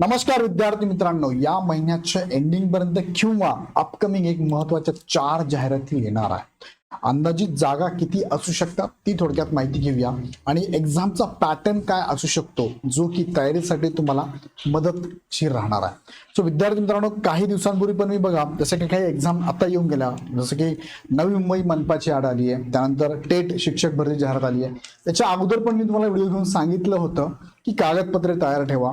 नमस्कार विद्यार्थी मित्रांनो या महिन्याच्या एंडिंग पर्यंत किंवा अपकमिंग एक महत्त्वाच्या चार जाहिराती येणार आहे. अंदाजित जागा किती असू शकतात ती थोडक्यात माहिती घेऊया. आणि एक्झामचा पॅटर्न काय असू शकतो जो की तयारीसाठी तुम्हाला मदतशीर राहणार आहे. सो विद्यार्थी मित्रांनो काही दिवसांपूर्वी पण मी बघा जसं की काही एक्झाम आता येऊन गेल्या जसं की नवी मुंबई मनपाची आड आली आहे त्यानंतर टेट शिक्षक भरती जाहिरात आली आहे. त्याच्या अगोदर पण मी तुम्हाला व्हिडिओ घेऊन सांगितलं होतं की कागदपत्रे तयार ठेवा.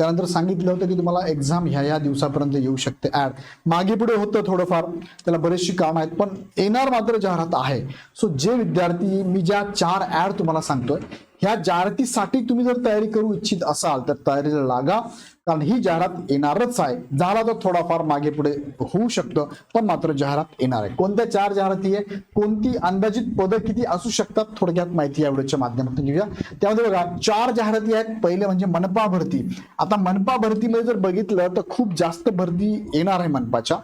त्यानंतर सांगितलं होतं की तुम्हाला एक्झाम ह्या ह्या दिवसापर्यंत येऊ शकते. ऍड मागे पुढे होतं थोडंफार. त्याला बरेचशी काम आहेत पण येणार मात्र जाहिरात आहे. सो जे विद्यार्थी मी ज्या चार ऍड तुम्हाला सांगतोय ह्या जाहिरातीसाठी तुम्ही जर तयारी करू इच्छित असाल तर तयारीला लागा. कारण ही जाहिरात येणारच आहे. झाला तर थोडाफार मागे पुढे होऊ शकतं पण मात्र जाहिरात येणार आहे. कोणत्या चार जाहिराती आहे? कोणती अंदाजित पदं किती असू शकतात? थोडक्यात माहिती या व्हिडिओच्या माध्यमातून घेऊया. त्यामध्ये बघा चार जाहिराती आहेत. पहिले म्हणजे मनपा भरती. आता मनपा भरतीमध्ये जर बघितलं तर खूप जास्त भरती येणार आहे मनपाच्या.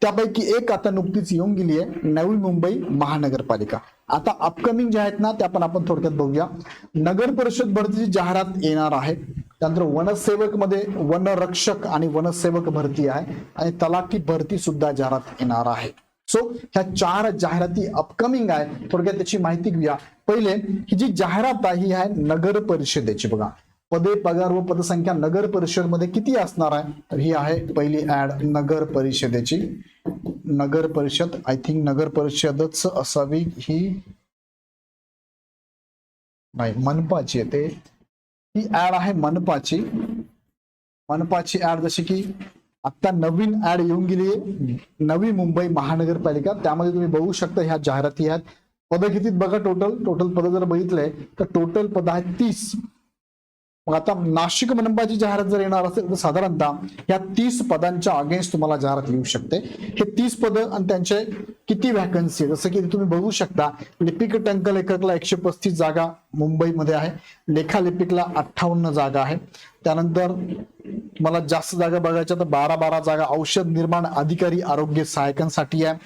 त्यापैकी एक आता नुकतीच येऊन गेली आहे. नवी मुंबई महानगरपालिका. आता अपकमिंग जे आहेत ना त्या पण आपण थोडक्यात बघूया. नगर परिषद भरतीची जाहिरात येणार आहे. त्यानंतर वनसेवकमध्ये वनरक्षक आणि वनसेवक भरती आहे आणि तलाठी भरती सुद्धा जाहिरात येणार आहे. सो ह्या चार जाहिराती अपकमिंग आहे. थोडक्यात त्याची माहिती घेऊया. पहिले ही जी जाहिरात आहे ही आहे नगर परिषदेची. बघा पदे पगार व पदसंख्या नगर परिषदमध्ये किती असणार आहे? तर ही आहे पहिली ऍड नगर परिषदेची. नगर परिषद आय थिंक नगर परिषदच असावी ही नाही मनपाची आहे ते. ही ऍड आहे मनपाची. मनपाची ऍड जशी की आता नवीन ऍड येऊन गेली आहे. नवी मुंबई महानगरपालिका त्यामध्ये तुम्ही बघू शकता ह्या जाहिराती आहेत. पद किती बघा टोटल टोटल पद जर बघितलंय तर टोटल पद आहेत तीस. मग आता नाशिक मनपाची जाहिरात जर येणार असेल तर साधारणतः या तीस पदांच्या अगेन्स्ट तुम्हाला जाहिरात येऊ शकते. हे तीस पद आणि त्यांचे किती व्हॅकन्सी जसं की तुम्ही बघू शकता लिपिक टंक लेखकला एकशे पस्तीस जागा मुंबईमध्ये आहे. लेखालिपिकला अठ्ठावन्न जागा आहे. त्यानंतर तुम्हाला जास्त जागा बघायच्या तर बारा बारा जागा औषध निर्माण अधिकारी आरोग्य सहायकांसाठी आहे.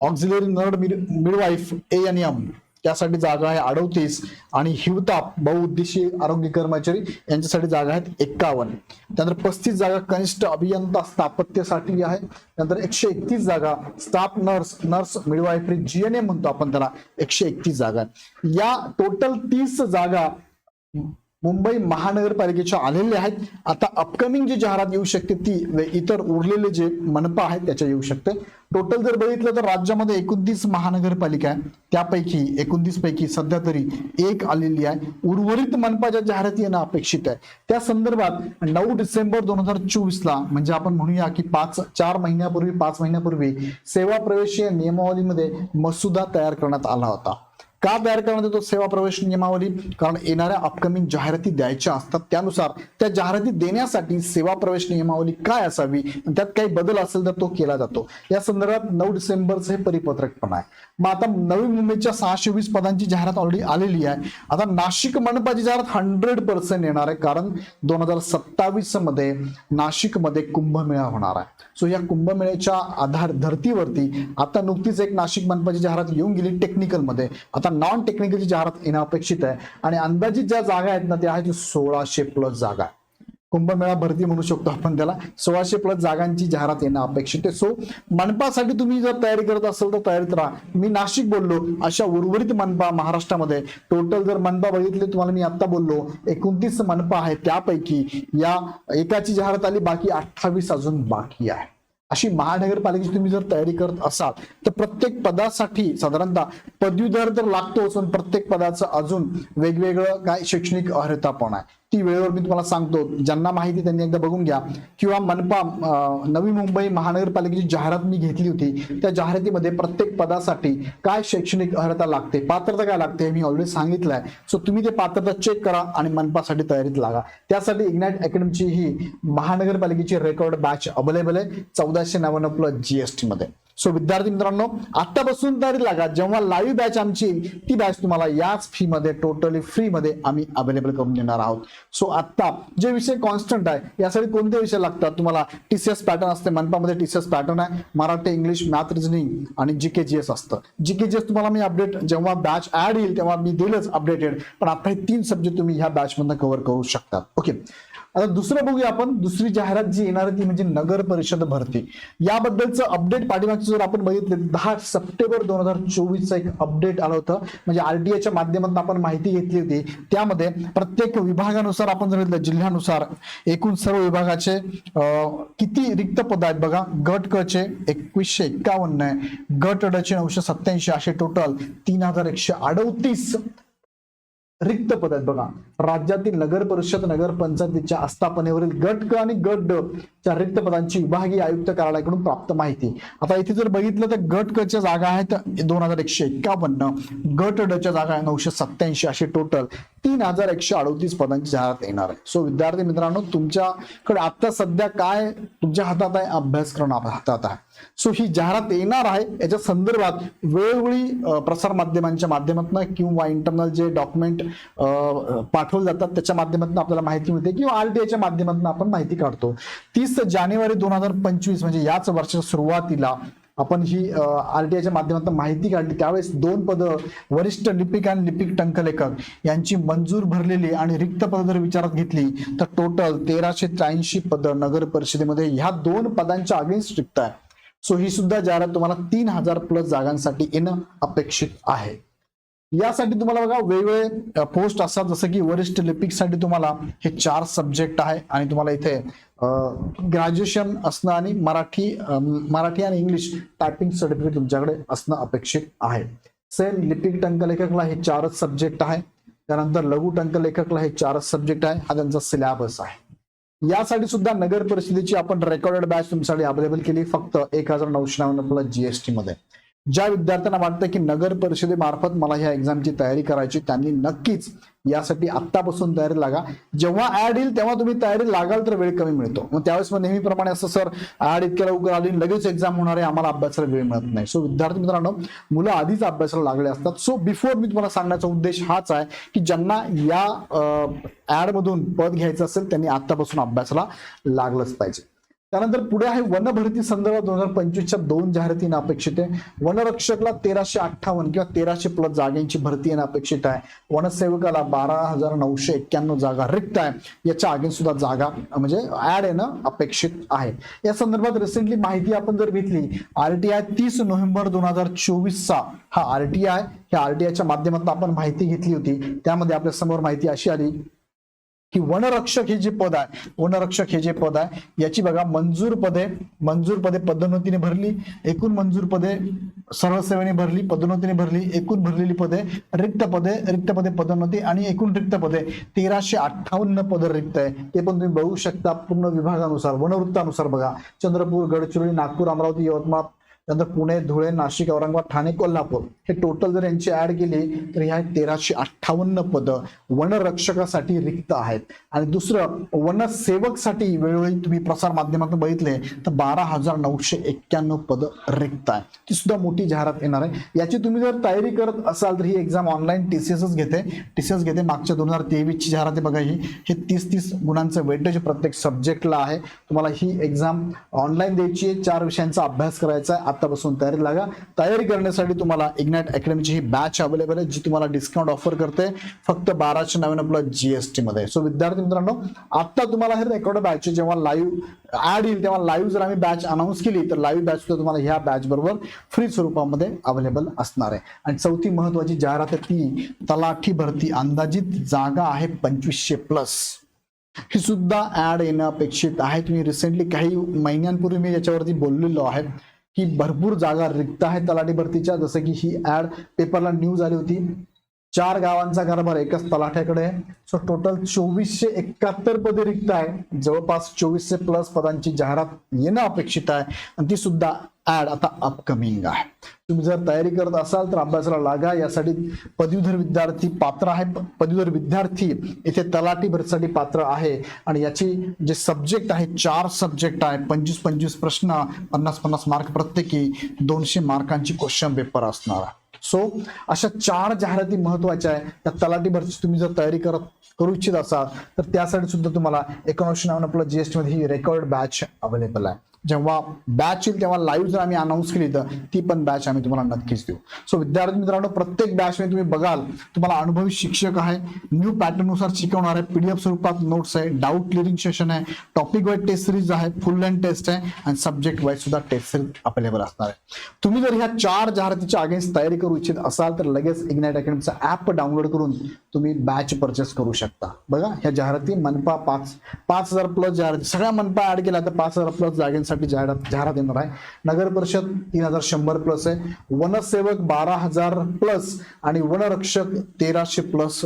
Auxiliary nurse mid midwife A N M त्यासाठी जागा आहे अडोतीस आणि हिवताप बहुउद्देशीय आरोग्य कर्मचारी यांच्यासाठी जागा आहेत एक्कावन्न. त्यानंतर पस्तीस जागा कनिष्ठ अभियंता स्थापत्यसाठी आहे. नंतर एकशे एकतीस जागा staff nurse nurse midwifery GNA म्हणतो आपण त्याला. एकशे एकतीस जागा. या टोटल तीस जागा मुंबई महानगरपालिकेच्या आलेले आहेत. आता अपकमिंग जी जाहिरात येऊ शकते ती व इतर उरलेले जे मनपा आहेत त्याच्या येऊ शकते. टोटल जर बघितलं तर राज्यामध्ये एकोणतीस महानगरपालिका आहे त्यापैकी एकोणतीस पैकी सध्या तरी एक आलेली आहे. उर्वरित मनपाच्या जाहिराती येणं अपेक्षित आहे. त्या संदर्भात नऊ डिसेंबर दोन हजार चोवीस ला म्हणजे आपण म्हणूया की पाच चार महिन्यापूर्वी पाच महिन्यापूर्वी सेवा प्रवेश या नियमावलीमध्ये मसुदा तयार करण्यात आला होता. का तयार करण्यात येतो सेवा प्रवेश नियमावली कारण येणाऱ्या अपकमिंग जाहिराती द्यायच्या असतात. त्यानुसार त्या जाहिराती देण्यासाठी सेवा प्रवेश नियमावली काय असावी? त्यात काही बदल असेल तर तो केला जातो. या संदर्भात नऊ डिसेंबरचं हे परिपत्रक पण आहे. मग आता नवी मुंबईच्या सहाशे वीस पदांची जाहिरात ऑलरेडी आलेली आहे. आता नाशिक मनपाची जाहिरात हंड्रेड पर्सेंट येणार आहे कारण दोन हजार सत्तावीसमध्ये नाशिकमध्ये कुंभमेळा होणार आहे. सो या कुंभमेळ्याच्या आधार धर्तीवरती आता नुकतीच एक नाशिक मनपाची जाहिरात येऊन गेली टेक्निकलमध्ये. आता नॉन टेक्निकलची जाहिरात येणं अपेक्षित आहे. आणि अंदाजित ज्या जागा आहेत ना त्या आहेत सोळाशे प्लस जागा. कुंभमेळा भरती म्हणू शकतो आपण त्याला. सोळाशे प्लस जागांची जाहिरात येणं अपेक्षित आहे. सो मनपासाठी तुम्ही जर तयारी करत असाल तर तयारीत राहा. मी नाशिक बोललो अशा उर्वरित मनपा महाराष्ट्रामध्ये. टोटल जर मनपा बघितले तुम्हाला मी आता बोललो एकोणतीस मनपा आहे त्यापैकी या एकाची जाहिरात आली बाकी अठ्ठावीस अजून बाकी आहे. अशी महानगरपालिकेची तुम्ही जर तयारी करत असाल तर प्रत्येक पदासाठी साधारणतः पदवीधर तर लागतोच पण प्रत्येक पदाचं अजून वेगवेगळं काय शैक्षणिक अर्हता पण आहे. ती वेळेवर मी तुम्हाला सांगतो. ज्यांना माहिती त्यांनी एकदा बघून घ्या. किंवा मनपा नवी मुंबई महानगरपालिकेची जाहिरात मी घेतली होती. त्या जाहिरातीमध्ये प्रत्येक पदासाठी काय शैक्षणिक अर्हता लागते पात्रता काय लागते हे मी ऑलरेडी सांगितलं आहे सो तुम्ही ते पात्रता चेक करा आणि मनपासाठी तयारीत लागा. त्यासाठी इग्नाइट अकॅडमीची ही महानगरपालिकेची रेकॉर्ड बॅच अवेलेबल आहे चौदाशे नव्याण्णव प्लस जीएसटी मध्ये. सो विद्यार्थी मित्रांनो आतापासून तयारी लागा. जेव्हा लाईव्ह बॅच आमची ती बॅच तुम्हाला याच फीमध्ये टोटली फ्रीमध्ये आम्ही अवेलेबल करून देणार आहोत. सो आता जे विषय कॉन्स्टंट आहे यासाठी कोणते विषय लागतात? तुम्हाला टीसीएस पॅटर्न असते मनपामध्ये टीसीएस पॅटर्न आहे मराठी इंग्लिश मॅथ रिझनिंग आणि जीके जीएस असतं. जीके जीएस तुम्हाला मी अपडेट जेव्हा बॅच ऍड येईल तेव्हा मी देईलच अपडेटेड पण आता हे तीन सब्जेक्ट तुम्ही ह्या बॅचमधनं कव्हर करू शकता. ओके आता दुसरं बघूया आपण. दुसरी जाहिरात जी येणार आहे ती म्हणजे नगर परिषद भरती. याबद्दलचं अपडेट पाठीमागचं जर आपण बघितलं दहा सप्टेंबर दोन हजार चोवीसचं एक अपडेट आलं होतं. म्हणजे आरटीआयच्या माध्यमातून आपण माहिती घेतली होती. त्यामध्ये प्रत्येक विभागानुसार आपण जर बघितलं जिल्ह्यानुसार एकूण सर्व विभागाचे किती रिक्त पद आहेत बघा. गट क चे एकवीसशे एक्कावन्न आहे. गट डचे नऊशे सत्याऐंशी असे टोटल तीन हजार एकशे अडतीस रिक्त पद आहेत बघा. राज्यातील नगर परिषद नगर पंचायतीच्या आस्थापनेवरील गट ग आणि गट ड च्या रिक्त पदांची विभागीय आयुक्त कार्यालयाकडून प्राप्त माहिती. आता इथे जर बघितलं तर गट क च्या जागा आहेत दोन हजार एकशे एक्कावन्न गट ड च्या जागा नऊशे सत्याऐंशी असे टोटल तीन हजार एकशे अडतीस पदांची जाहिरात येणार आहे सो विद्यार्थी मित्रांनो तुमच्याकडे आता सध्या काय तुमच्या हातात आहे? अभ्यासक्रम हातात आहे. सो ही जाहिरात येणार आहे. याच्या संदर्भात वेळोवेळी प्रसार माध्यमांच्या माध्यमातून किंवा इंटरनल जे डॉक्युमेंट पाठवले जातात त्याच्या माध्यमातून आपल्याला माहिती मिळते किंवा आरटीआयच्या माध्यमातून आपण माहिती काढतो. तीस जानेवारी दोन हजार पंचवीस म्हणजे याच वर्षाच्या सुरुवातीला आपण ही आरटीआयच्या माध्यमातून माहिती काढली. त्यावेळेस दोन पद वरिष्ठ लिपिक आणि लिपिक टंकलेखक यांची मंजूर भरलेली आणि रिक्त पद जर विचारात घेतली तर टोटल तेराशे त्र्याऐंशी पद नगर परिषदेमध्ये ह्या दोन पदांच्या अगेन्स्ट रिक्त आहे सो ही सुद्धा जाहिरात तुम्हाला तीन हजार प्लस जागांसाठी येणं अपेक्षित आहे. यासाठी तुम्हाला बघा वेगवेगळे पोस्ट असतात. जसं की वरिष्ठ लिपिकसाठी तुम्हाला हे चार सब्जेक्ट आहे आणि तुम्हाला इथे ग्रॅज्युएशन असणं आणि मराठी मराठी आणि इंग्लिश टायपिंग सर्टिफिकेट तुमच्याकडे असणं अपेक्षित आहे. सेम लिपिक टंकलेखकला हे चारच सब्जेक्ट आहे. त्यानंतर लघु टंकलेखकला हे चारच सब्जेक्ट आहे. हा त्यांचा सिलेबस आहे. यासाठी सुद्धा नगर परिषदेची आपण रेकॉर्डेड बॅच तुमच्यासाठी अवेलेबल केली. फक्त एक हजार नऊशे नव्याण्णव जीएसटी मध्ये. ज्या विद्यार्थ्यांना वाटतं की नगर परिषदेमार्फत मला ह्या एक्झामची तयारी करायची त्यांनी नक्कीच यासाठी आत्तापासून तयारी लागा. जेव्हा ऍड येईल तेव्हा तुम्ही तयारी लागाल तर वेळ कमी मिळतो. मग त्यावेळेस मग नेहमीप्रमाणे असं सर ऍड इतक्या लवकर आली लगेच एक्झाम होणार आहे आम्हाला अभ्यासाला वेळ मिळत नाही. सो विद्यार्थी मित्रांनो मुलं आधीच अभ्यासाला लागले असतात. सो बिफोर मी तुम्हाला सांगण्याचा उद्देश हाच आहे की ज्यांना या ऍड मधून पद घ्यायचं असेल त्यांनी आत्तापासून अभ्यासाला लागलंच पाहिजे. त्यानंतर पुढे आहे वन भरती संदर्भात दोन हजार पंचवीसच्या दोन जाहिराती येणं अपेक्षित आहे. वनरक्षकला तेराशे अठ्ठावन्न किंवा तेराशे प्लस जागांची भरती येणं अपेक्षित आहे. वनसेवकाला बारा हजार नऊशे एक्क्याण्णव जागा रिक्त आहे. याच्या आगे सुद्धा जागा म्हणजे ऍड येणं अपेक्षित आहे. या संदर्भात रिसेंटली माहिती आपण जर घेतली आरटीआय तीस नोव्हेंबर दोन हजार चोवीसचा हा आरटीआय ह्या आरटीआयच्या माध्यमातून आपण माहिती घेतली होती. त्यामध्ये आपल्यासमोर माहिती अशी आली की वनरक्षक हे जे पद आहे वनरक्षक हे जे पद आहे याची बघा मंजूर पदे मंजूर पदे पदोन्नतीने भरली एकूण मंजूर पदे सरळ सेवेने भरली पदोन्नतीने भरली एकूण भरलेली पदे रिक्त पदे रिक्त पदे पदोन्नती आणि एकूण रिक्त पदे तेराशे अठ्ठावन्न पद रिक्त आहे. ते पण तुम्ही बघू शकता पूर्ण विभागानुसार वनवृत्तानुसार बघा. चंद्रपूर गडचिरोली नागपूर अमरावती यवतमाळ त्यानंतर पुणे धुळे नाशिक औरंगाबाद ठाणे कोल्हापूर. हे टोटल जर यांची ऍड केली तर ह्या तेराशे अठ्ठावन्न पद वनरक्षकासाठी रिक्त आहेत. आणि दुसरं वनसेवकसाठी वेळोवेळी तुम्ही प्रसार माध्यमातून बघितले तर बारा हजार नऊशे एक्क्याण्णव पद रिक्त आहे ती सुद्धा मोठी जाहिरात येणार आहे. याची तुम्ही जर तयारी करत असाल तर ही एक्झाम ऑनलाईन टीसीएसच घेते. टीसीएस घेते. मागच्या दोन हजार तेवीसची जाहिरात आहे बघा ही. हे तीस तीस गुणांचं वेटेज प्रत्येक सब्जेक्टला आहे. तुम्हाला ही एक्झाम ऑनलाईन द्यायची आहे. चार विषयांचा अभ्यास करायचा आहे. आतापासून तयारी लागा. तयारी करण्यासाठी तुम्हाला इग्नाइट अकॅडमीची ही बॅच अवेलेबल आहे जी तुम्हाला डिस्काउंट ऑफर करते फक्त बाराशे नव्याण्णव प्लस जीएसटी मध्ये. सो विद्यार्थी मित्रांनो आता तुम्हाला हे रेकॉर्ड बॅच जेव्हा लाईव्ह ऍड येईल तेव्हा लाईव्ह जर आम्ही बॅच अनाऊन्स केली तर लाईव्ह बॅच सुद्धा तुम्हाला ह्या बॅच बरोबर फ्री स्वरूपामध्ये अवेलेबल असणार आहे. आणि चौथी महत्वाची जाहिरात आहे ती तलाठी भरती अंदाजित जागा आहे पंचवीसशे प्लस ही सुद्धा ऍड येणं अपेक्षित आहे. तुम्ही रिसेंटली काही महिन्यांपूर्वी मी याच्यावरती बोललेलो आहे. की भरपूर जागा रिक्त आहेत तलाठी भरतीच्या जसं की ही ऍड पेपरला न्यूज आली होती. चार गावांचा कारभार एकाच तलाठ्याकडे आहे. सो टोटल चोवीसशे एकाहत्तर पदे रिक्त आहे. जवळपास चोवीसशे प्लस पदांची जाहिरात येणं अपेक्षित आहे. आणि ती सुद्धा ऍड आता अपकमिंग आहे. तुम्ही जर तयारी करत असाल तर अभ्यासाला लागा. यासाठी पदवीधर विद्यार्थी पात्र आहे पदवीधर विद्यार्थी इथे तलाठी भरतीसाठी पात्र आहे. आणि याची जे सब्जेक्ट आहे चार सब्जेक्ट आहे. पंचवीस पंचवीस प्रश्न पन्नास पन्नास मार्क प्रत्येकी दोनशे मार्कांची क्वेश्चन पेपर असणार आहे. सो अशा चार जाहिराती महत्त्वाच्या आहे. त्या तलाठी भरतीची तुम्ही जर तयारी करत करू इच्छित असाल तर त्यासाठी सुद्धा तुम्हाला एकोणीसशे नव्याण्णव प्लस जीएसटी मध्ये ही रेकॉर्ड बॅच अवेलेबल आहे. जेव्हा बॅच येईल तेव्हा लाईव्ह जर आम्ही अनाऊन्स केली तर ती पण बॅच आम्ही तुम्हाला नक्कीच देऊ. सो विद्यार्थी मित्रांनो प्रत्येक बॅचमध्ये तुम्ही बघाल तुम्हाला अनुभवी शिक्षक आहे न्यू पॅटर्ननुसार शिकवणार आहे पीडीएफ स्वरूपात नोट्स आहे डाऊट क्लिअरिंग सेशन आहे टॉपिक वाईज टेस्ट सिरीज आहे फुल लेंथ टेस्ट आहे आणि सब्जेक्ट वाईज सुद्धा टेस्ट सिरीज अवेलेबल असणार आहे. तुम्ही जर ह्या चार जाहिरातीच्या अगेन्स्ट तयारी करू इच्छित असाल तर लगेच इग्नाइट अकॅडमीचा ऍप डाउनलोड करून तुम्ही बॅच परचेस करू शकता. बघा ह्या जाहिराती मनपा पाच पाच हजार प्लस जाहिराती सगळ्या मनपा ऍड केल्या तर पाच हजार प्लस जागेंसाठी जाहिरात जाहिरात येणार आहे. नगर परिषद तीन हजार शंभर प्लस आहे. वनसेवक बारा हजार प्लस आणि वनरक्षक तेराशे प्लस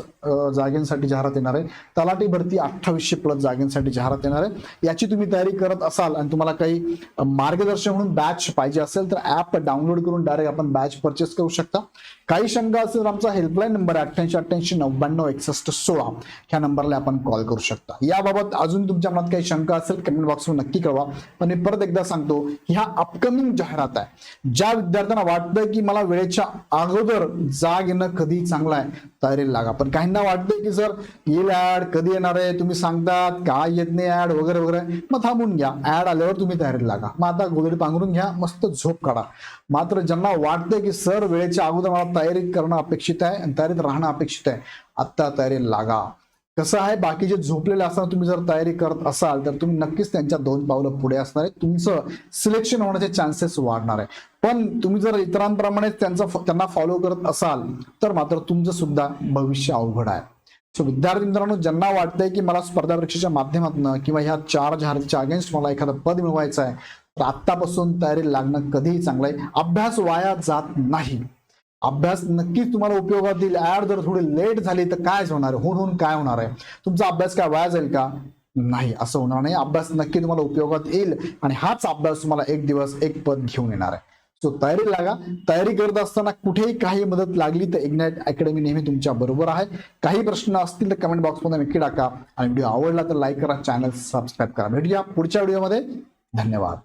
जागेंसाठी जाहिरात येणार आहे. तलाठी भरती अठ्ठावीसशे प्लस जागेंसाठी जाहिरात येणार आहे. याची तुम्ही तयारी करत असाल आणि तुम्हाला काही मार्गदर्शन म्हणून बॅच पाहिजे असेल तर ऍप डाउनलोड करून डायरेक्ट आपण बॅच परचेस करू शकता. काही शंका असेल तर आमचा हेल्पलाईन नंबर अठ्ठ्याऐंशी अठ्ठ्याऐंशी नव्याण्णव एकसष्ट सोळा. ह्या नंबरला आपण कॉल करू शकता. याबाबत अजून तुमच्या मनात काही शंका असेल कमेंट बॉक्सवर नक्की कळवा. पण परत एकदा सांगतो ह्या अपकमिंग जाहिरात आहे. ज्या विद्यार्थ्यांना वाटतंय की मला वेळेच्या अगोदर जाग येणं कधी चांगलं आहे तयारीला लागा. पण काहींना वाटतंय की सर येईल ऍड कधी येणार आहे तुम्ही सांगतात काय येत नाही ऍड वगैरे वगैरे. मग थांबून घ्या. ऍड आल्यावर तुम्ही तयारीला लागा. मग आता गोदडी पांघरून घ्या मस्त झोप काढा. मात्र ज्यांना वाटतंय की सर वेळेच्या अगोदर मला तयारी करणं अपेक्षित आहे आणि तयारीत राहणं अपेक्षित आहे आत्ता तयारी लागा. कसं आहे? बाकीचे झोपलेले असताना तुम्ही जर तयारी करत असाल तर तुम्ही नक्कीच त्यांच्या दोन पावलं पुढे असणार आहे तुमचं सिलेक्शन होण्याचे चान्सेस वाढणार आहे. पण तुम्ही जर इतरांप्रमाणे त्यांचा त्यांना फॉलो करत असाल तर मात्र तुमचं सुद्धा भविष्य अवघड आहे. सो विद्यार्थी मित्रांनो ज्यांना वाटतंय की मला स्पर्धा परीक्षेच्या माध्यमातून किंवा ह्या चार झारच्या अगेन्स्ट मला एखादं पद मिळवायचं आहे तर आत्तापासून तयारी लागणं कधीही चांगलं आहे. अभ्यास वाया जात नाही. अभ्यास नक्कीच तुम्हाला उपयोगात येईल ऍड जर थोडी लेट झाली तर काय होणार? आहे होऊन होऊन काय होणार आहे? तुमचा अभ्यास काय वाया जाईल का? नाही असं होणार नाही. अभ्यास नक्की तुम्हाला उपयोगात येईल आणि हाच अभ्यास तुम्हाला एक दिवस एक पद घेऊन येणार आहे. सो तयारी लागा. तयारी करत असताना कुठेही काही मदत लागली तर इग्नाइट अकॅडमी नेहमी तुमच्या बरोबर आहे. काही प्रश्न असतील तर कमेंट बॉक्समध्ये नक्की टाका. आणि व्हिडिओ आवडला तर लाईक करा चॅनल सबस्क्राईब करा. भेटूया पुढच्या व्हिडिओमध्ये धन्यवाद.